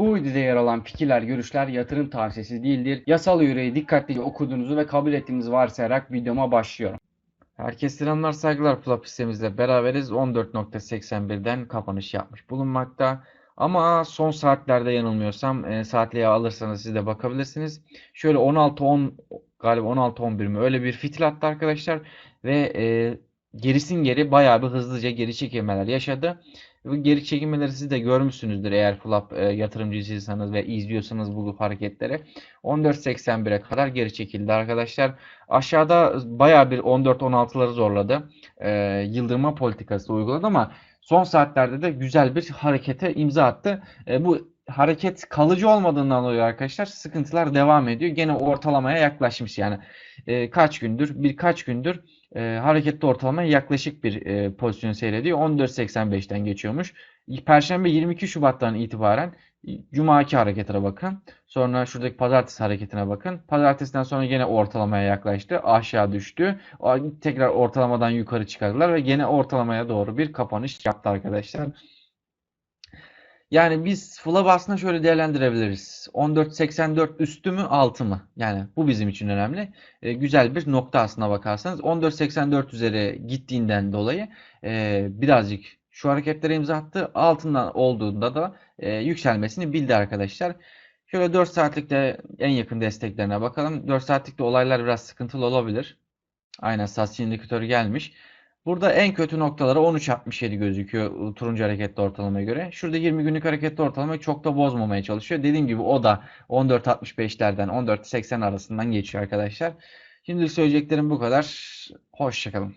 Bu videoda yer alan fikirler, görüşler yatırım tavsiyesi değildir. Yasal yüreği dikkatlice okuduğunuzu ve kabul ettiğinizi varsayarak videoma başlıyorum. Herkese selamlar saygılar Plap sistemimizle beraberiz. 14.81'den kapanış yapmış bulunmakta. Ama son saatlerde yanılmıyorsam e, saatliğe alırsanız siz de bakabilirsiniz. Şöyle 16-10 galiba 16-11 mi öyle bir fitil attı arkadaşlar. Ve e, gerisin geri bayağı bir hızlıca geri çekilmeler yaşadı. Bu geri çekilmeleri siz de görmüşsünüzdür eğer Flap e, yatırımcısıysanız ve izliyorsanız bu hareketleri. 14.81'e kadar geri çekildi arkadaşlar. Aşağıda bayağı bir 14-16'ları zorladı. E, yıldırma politikası uyguladı ama son saatlerde de güzel bir harekete imza attı. E, bu hareket kalıcı olmadığından dolayı arkadaşlar sıkıntılar devam ediyor. Gene ortalamaya yaklaşmış yani. E, kaç gündür, birkaç gündür e, hareketli ortalamaya yaklaşık bir e, pozisyon seyrediyor. 14.85'ten geçiyormuş. Perşembe 22 Şubat'tan itibaren Cuma'ki hareketine bakın. Sonra şuradaki pazartesi hareketine bakın. Pazartesiden sonra gene ortalamaya yaklaştı. Aşağı düştü. Tekrar ortalamadan yukarı çıkardılar ve gene ortalamaya doğru bir kapanış yaptı arkadaşlar. Yani biz Flab aslında şöyle değerlendirebiliriz. 14.84 üstü mü altı mı? Yani bu bizim için önemli. E, güzel bir nokta aslına bakarsanız. 14.84 üzeri gittiğinden dolayı e, birazcık şu hareketlere imza attı. Altından olduğunda da e, yükselmesini bildi arkadaşlar. Şöyle 4 saatlikte en yakın desteklerine bakalım. 4 saatlikte olaylar biraz sıkıntılı olabilir. Aynen satış indikatörü gelmiş. Burada en kötü noktaları 13.67 gözüküyor turuncu hareketli ortalamaya göre. Şurada 20 günlük hareketli ortalamayı çok da bozmamaya çalışıyor. Dediğim gibi o da 14.65'lerden 14.80 arasından geçiyor arkadaşlar. Şimdilik söyleyeceklerim bu kadar. Hoşçakalın.